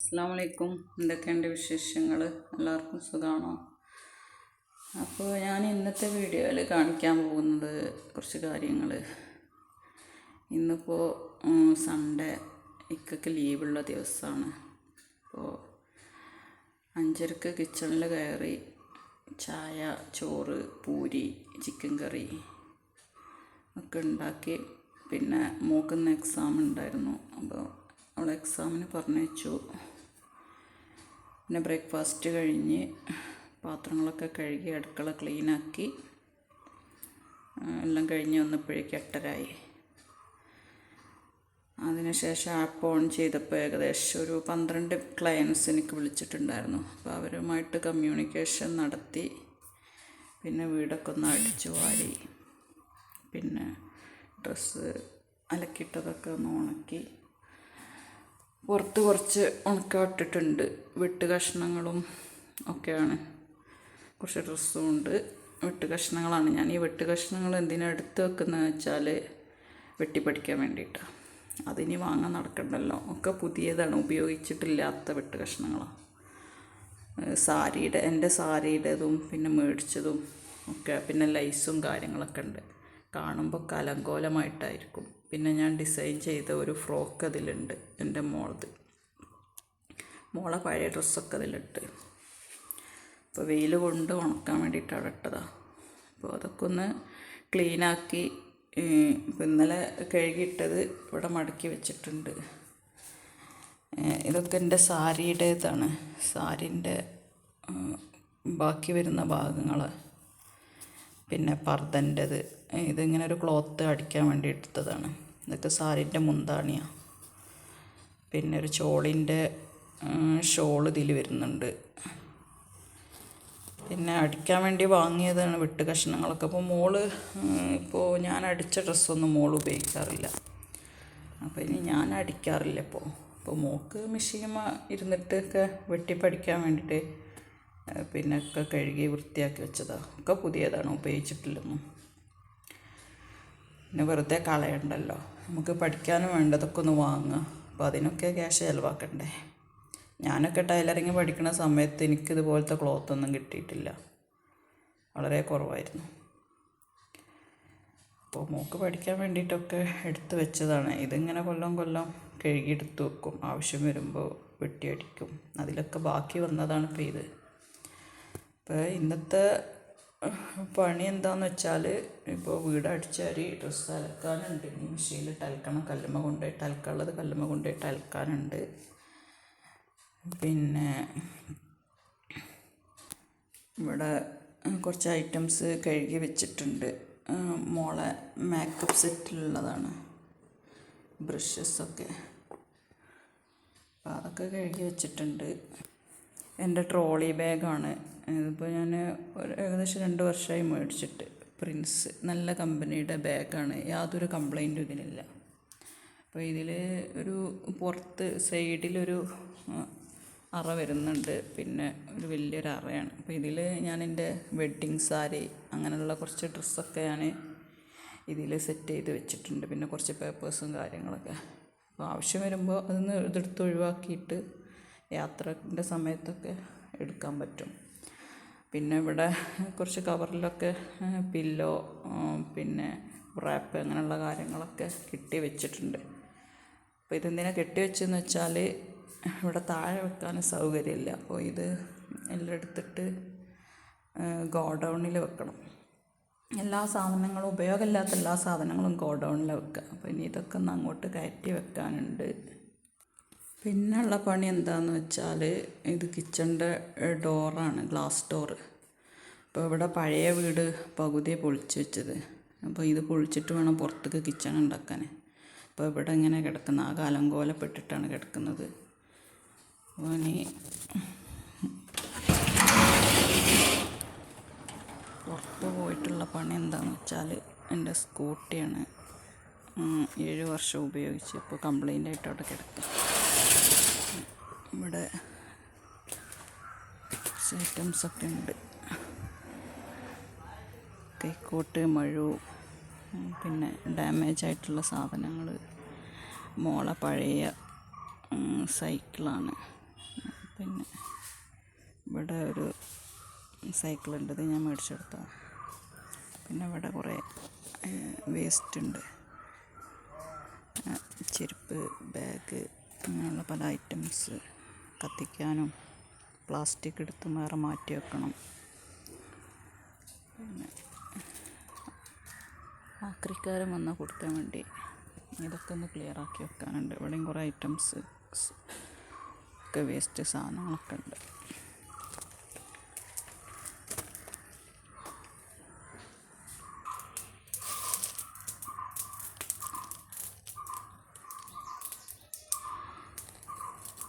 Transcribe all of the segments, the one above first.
അസ്സാം വലൈക്കും എന്തൊക്കെയുണ്ട് വിശേഷങ്ങൾ എല്ലാവർക്കും സുഖമാണോ അപ്പോൾ ഞാൻ ഇന്നത്തെ വീഡിയോയിൽ കാണിക്കാൻ പോകുന്നത് കുറച്ച് കാര്യങ്ങൾ ഇന്നിപ്പോൾ സൺഡേ. ഇക്കൊക്കെ ലീവുള്ള ദിവസമാണ് അപ്പോൾ അഞ്ചരക്ക് കിച്ചണിൽ കയറി ചായ ചോറ് പൂരി ചിക്കൻ കറി ഒക്കെ ഉണ്ടാക്കി. പിന്നെ മോക്കുന്ന എക്സാം ഉണ്ടായിരുന്നു. അപ്പോൾ അവളെ എക്സാമിന് പറഞ്ഞയച്ചു. പിന്നെ ബ്രേക്ക്ഫാസ്റ്റ് കഴിഞ്ഞ് പാത്രങ്ങളൊക്കെ കഴുകി അടുക്കള ക്ലീനാക്കി എല്ലാം കഴിഞ്ഞ് വന്നപ്പോഴേക്ക് എട്ടരായി. അതിനുശേഷം ആപ്പ് ഓൺ ചെയ്തപ്പോൾ ഏകദേശം ഒരു പന്ത്രണ്ട് ക്ലയൻസ് എനിക്ക് വിളിച്ചിട്ടുണ്ടായിരുന്നു. അപ്പോൾ അവരുമായിട്ട് കമ്മ്യൂണിക്കേഷൻ നടത്തി. പിന്നെ വീടൊക്കെ ഒന്ന് അടിച്ചു വാരി. പിന്നെ ഡ്രസ്സ് അലക്കിട്ടതൊക്കെ ഒന്ന് ഉണക്കി. പുറത്ത് കുറച്ച് ഉണക്കാട്ടിട്ടുണ്ട് വെട്ട് കഷ്ണങ്ങളും ഒക്കെയാണ്. കുറച്ച് ഡ്രസ്സും ഉണ്ട്. വെട്ട് കഷ്ണങ്ങളാണ്. ഞാൻ ഈ വെട്ട് കഷ്ണങ്ങൾ എന്തിനാ എടുത്ത് വെക്കുന്നത് വെച്ചാൽ വെട്ടിപ്പടിക്കാൻ വേണ്ടിയിട്ടാണ് അതിനി വാങ്ങാൻ നടക്കണ്ടല്ലോ. ഒക്കെ പുതിയതാണ്. ഉപയോഗിച്ചിട്ടില്ലാത്ത വെട്ട് കഷ്ണങ്ങളാണ് സാരിയുടെ എന്റെ സാരിയുടേതും പിന്നെ മേടിച്ചതും ഒക്കെ പിന്നെ ലൈസും കാര്യങ്ങളൊക്കെ ഉണ്ട്. കാണുമ്പോൾ കലങ്കോലമായിട്ടായിരിക്കും. പിന്നെ ഞാൻ ഡിസൈൻ ചെയ്ത ഒരു ഫ്രോക്ക് അതിലുണ്ട് എന്റെ മോളത് മോളെ പഴയ ഡ്രസ്സൊക്കെ അതിലിട്ട്. അപ്പോൾ വെയിൽ കൊണ്ട് ഉണക്കാൻ വേണ്ടിയിട്ട് അവിടെ ഇട്ടതാണ് അപ്പോൾ അതൊക്കെ ഒന്ന് ക്ലീനാക്കി ഇന്നലെ കഴുകിയിട്ടത് ഇവിടെ മടക്കി വെച്ചിട്ടുണ്ട്. ഇതൊക്കെ എന്റെ സാരിയുടേതാണ്. സാരിന്റെ ബാക്കി വരുന്ന ഭാഗങ്ങൾ പിന്നെ പർദ്ദന്റെത് ഇതിങ്ങനെ ഒരു ക്ലോത്ത് അടിക്കാൻ വേണ്ടി എടുത്തതാണ്. ഇതൊക്കെ സാരിന്റെ മുന്താണിയാണ് പിന്നെ ഒരു ചോളിന്റെ ഷോൾ ഇതിൽ വരുന്നുണ്ട്. പിന്നെ അടിക്കാൻ വേണ്ടി വാങ്ങിയതാണ് വെട്ട് കഷ്ണങ്ങളൊക്കെ. അപ്പോൾ മോൾ ഇപ്പോൾ ഞാൻ അടിച്ച ഡ്രസ്സൊന്നും മോൾ ഉപയോഗിക്കാറില്ല. അപ്പോൾ ഇനി ഞാൻ അടിക്കാറില്ല ഇപ്പോൾ അപ്പോൾ മോക്ക് മെഷീൻ ഇരുന്നിട്ടൊക്കെ വെട്ടിപ്പടിക്കാൻ വേണ്ടിയിട്ട് പിന്നെ ഒക്കെ കഴുകി വൃത്തിയാക്കി വെച്ചതാണ് ഒക്കെ പുതിയതാണ് ഉപയോഗിച്ചിട്ടില്ലൊന്നും. പിന്നെ വെറുതെ കളയണ്ടല്ലോ. നമുക്ക് പഠിക്കാനും വേണ്ടതൊക്കെ ഒന്ന് വാങ്ങുക. അപ്പോൾ അതിനൊക്കെ ക്യാഷ് ചിലവാക്കണ്ടേ? ഞാനൊക്കെ ടൈലറിങ് പഠിക്കുന്ന സമയത്ത് എനിക്കിതുപോലത്തെ ക്ലോത്തൊന്നും കിട്ടിയിട്ടില്ല. വളരെ കുറവായിരുന്നു. അപ്പോൾ മോക്ക് പഠിക്കാൻ വേണ്ടിയിട്ടൊക്കെ എടുത്തു വെച്ചതാണ്. ഇതിങ്ങനെ കൊല്ലം കൊല്ലം കഴുകിയെടുത്ത് വെക്കും. ആവശ്യം വരുമ്പോൾ വെട്ടിയടിക്കും. അതിലൊക്കെ ബാക്കി വന്നതാണ് ഇപ്പോൾ ഇത്. ഇപ്പോൾ ഇന്നത്തെ പണി എന്താന്ന് വെച്ചാൽ ഇപ്പോൾ വീട് അടിച്ചാരി ഡ്രസ്സ് അലക്കാനുണ്ട്. മെഷീനിൽ അലക്കണം കല്ലുമ്മ കൊണ്ടുപോയിട്ട് അലക്കാനുള്ളത് കല്ലുമ്മ കൊണ്ടുപോയിട്ട് അലക്കാനുണ്ട് പിന്നെ ഇവിടെ കുറച്ച് ഐറ്റംസ് കഴുകി വെച്ചിട്ടുണ്ട്. മോളെ മേക്കപ്പ് സെറ്റിലുള്ളതാണ് ബ്രഷസൊക്കെ അപ്പോൾ അതൊക്കെ കഴുകി വെച്ചിട്ടുണ്ട്. എന്റെ ട്രോളി ബാഗാണ്. ഇതിപ്പോൾ ഞാൻ ഏകദേശം രണ്ട് വർഷമായി മേടിച്ചിട്ട് പ്രിൻസ് നല്ല കമ്പനിയുടെ ബാഗാണ്. യാതൊരു കംപ്ലൈന്റും ഇതിനില്ല അപ്പോൾ ഇതിൽ ഒരു പുറത്ത് സൈഡിലൊരു അറ വരുന്നുണ്ട്. പിന്നെ ഒരു വലിയൊരു അറയാണ്. അപ്പോൾ ഇതിൽ ഞാൻ എന്റെ വെഡ്ഡിങ് സാരി അങ്ങനെയുള്ള കുറച്ച് ഡ്രസ്സൊക്കെ ഞാൻ ഇതിൽ സെറ്റ് ചെയ്ത് വെച്ചിട്ടുണ്ട്. പിന്നെ കുറച്ച് പേപ്പേഴ്സും കാര്യങ്ങളൊക്കെ. അപ്പോൾ ആവശ്യം വരുമ്പോൾ അതൊന്ന് ഇതെടുത്ത് ഒഴിവാക്കിയിട്ട് യാത്രന്റെ സമയത്തൊക്കെ എടുക്കാൻ പറ്റും. പിന്നെ ഇവിടെ കുറച്ച് കവറിലൊക്കെ പില്ലോ പിന്നെ റാപ്പ് അങ്ങനെയുള്ള കാര്യങ്ങളൊക്കെ കെട്ടി വെച്ചിട്ടുണ്ട്. അപ്പോൾ ഇതെന്തിനാണ് കെട്ടി വെച്ചതെന്ന് വെച്ചാൽ ഇവിടെ താഴെ വെക്കാൻ സൗകര്യമില്ല. അപ്പോൾ ഇത് എല്ലാം എടുത്തിട്ട് ഗോഡൗണിൽ വെക്കണം. എല്ലാ സാധനങ്ങളും ഉപയോഗമില്ലാത്ത എല്ലാ സാധനങ്ങളും ഗോഡൗണിൽ വെക്കുക അപ്പോൾ ഇനി ഇതൊക്കെ ഒന്ന് അങ്ങോട്ട് കയറ്റി വെക്കാനുണ്ട്. പിന്നെയുള്ള പണി എന്താണെന്ന് വെച്ചാൽ ഇത് കിച്ചണിന്റെ ഡോറാണ് ഗ്ലാസ് ഡോറ്. അപ്പോൾ ഇവിടെ പഴയ വീട് പകുതി പൊളിച്ച് വെച്ചത്. അപ്പോൾ ഇത് പൊളിച്ചിട്ട് വേണം പുറത്തേക്ക് കിച്ചൺ ഉണ്ടാക്കാൻ അപ്പോൾ ഇവിടെ ഇങ്ങനെ കിടക്കുന്ന. ആ കാലം കോലപ്പെട്ടിട്ടാണ് കിടക്കുന്നത്. അപ്പോൾ ഇനി പുറത്ത് പോയിട്ടുള്ള പണി എന്താണെന്ന് വെച്ചാൽ എന്റെ സ്കൂട്ടിയാണ് ഏഴ് വർഷം ഉപയോഗിച്ച് ഇപ്പോൾ കംപ്ലൈന്റ് ആയിട്ട് അവിടെ കിടക്കുക ഇവിടെ ഐറ്റംസൊക്കെ ഉണ്ട്. കൈക്കോട്ട് മഴു പിന്നെ ഡാമേജ് ആയിട്ടുള്ള സാധനങ്ങൾ മോളെ പഴയ സൈക്കിളാണ് പിന്നെ ഇവിടെ ഒരു സൈക്കിളുണ്ട് ഇത് ഞാൻ മേടിച്ചെടുത്താണ് പിന്നെ ഇവിടെ കുറേ വേസ്റ്റ് ഉണ്ട്. ചെരുപ്പ് ബാഗ് അങ്ങനെയുള്ള പല ഐറ്റംസ് കത്തിക്കാനും പ്ലാസ്റ്റിക് എടുത്ത് വേറെ മാറ്റി വെക്കണം. പിന്നെ ആക്രിക്കാരൻ വന്നാൽ കൊടുക്കാൻ വേണ്ടി ഇതൊക്കെ ഒന്ന് ക്ലിയർ ആക്കി വെക്കാനുണ്ട്. ഇവിടെയും കുറേ ഐറ്റംസ് ഒക്കെ വേസ്റ്റ് സാധനങ്ങളൊക്കെ ഉണ്ട്.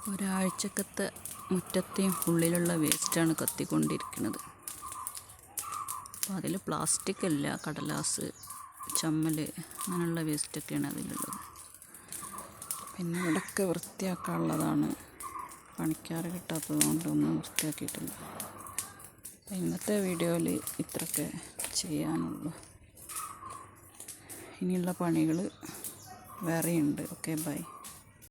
ഒരാഴ്ചക്കത്തെ മുറ്റത്തെയും ഉള്ളിലുള്ള വേസ്റ്റാണ് കത്തിക്കൊണ്ടിരിക്കുന്നത്. അപ്പോൾ അതിൽ പ്ലാസ്റ്റിക് അല്ല കടലാസ് ചമ്മൽ അങ്ങനെയുള്ള വേസ്റ്റൊക്കെയാണ് അതിലുള്ളത്. പിന്നെ ഇവിടെയൊക്കെ വൃത്തിയാക്കാനുള്ളതാണ്. പണിക്കാർ കിട്ടാത്തത് കൊണ്ടൊന്നും വൃത്തിയാക്കിയിട്ടില്ല. ഇന്നത്തെ വീഡിയോയിൽ ഇത്രയൊക്കെ ചെയ്യാനുള്ളൂ. ഇനിയുള്ള പണികൾ വേറെയുണ്ട്. Okay bye.